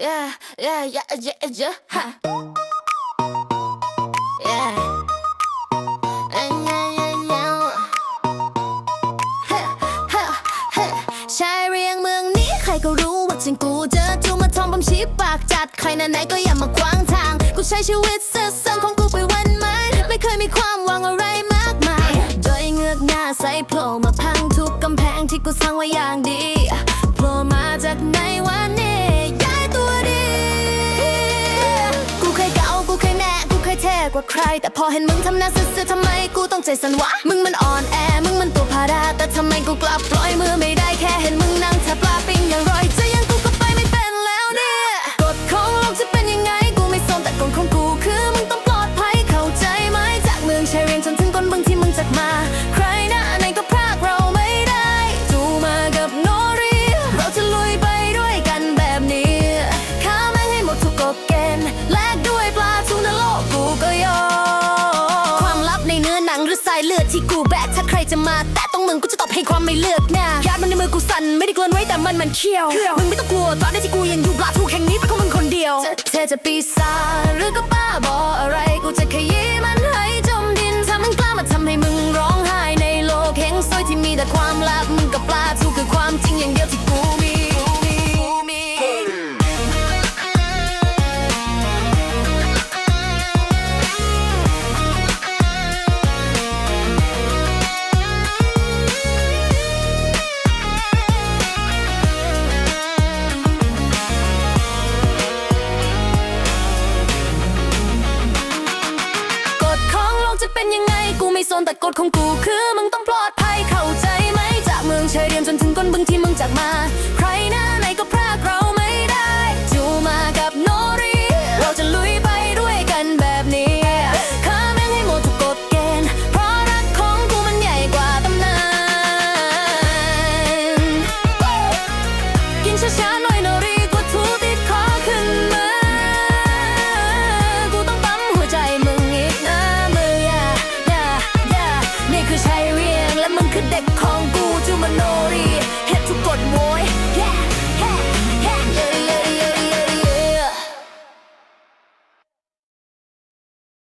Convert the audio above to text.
yeah, yeah, yeah, yeah, yeah, ha. Yeah. Uh, yeah, yeah, yeah. Ha, ha, ha. ชายเรียงเมืองนี้ใครก็รู้ว่าฉันกูเจอจูมาทอมบำชี้ปากจัดใครไหนๆก็อย่ามาขวางทาง กูใช้ชีวิตเสื่อมของกูไปวันมันไม่เคยมีความหวังอะไรมากมาย โดยเงือกหน้าใส่โผล่มาพังทุกกำแพงที่กูสร้างไว้อย่างดี กว่าใคร แต่พอเห็นมึงทำหน้าซื่อๆทำไมกูต้องใจสั่นวะ มึงมันอ่อนแอ มึง กูแบกถ้าใครจะมา แต่ต้องมึงกูจะตอบให้ความไม่เลือกหน้ายาดมันในมือกูสั่นไม่ได้กลวนไว้แต่มันมันเขี้ยวมึงไม่ต้องกลัวตอนนี้ที่กูยังอยู่ปลาทูแข่งนี้เป็นของมึงคนเดียวจะเธอจะปีศาจหรือก็บ้าบออะไรกูจะขยี้มันให้จมดินถ้ามึงกล้ามาทำให้มึงร้องไห้ในโลกแห่งสวยที่มีแต่ความลับมึงกับปลาทู ไม่สนตัดกฎของกูคือมึงต้องปลอดภัยเข้าใจไหมจากเมืองชายเรียมจนถึงก้นบึงที่มึงจากมา ใครนะ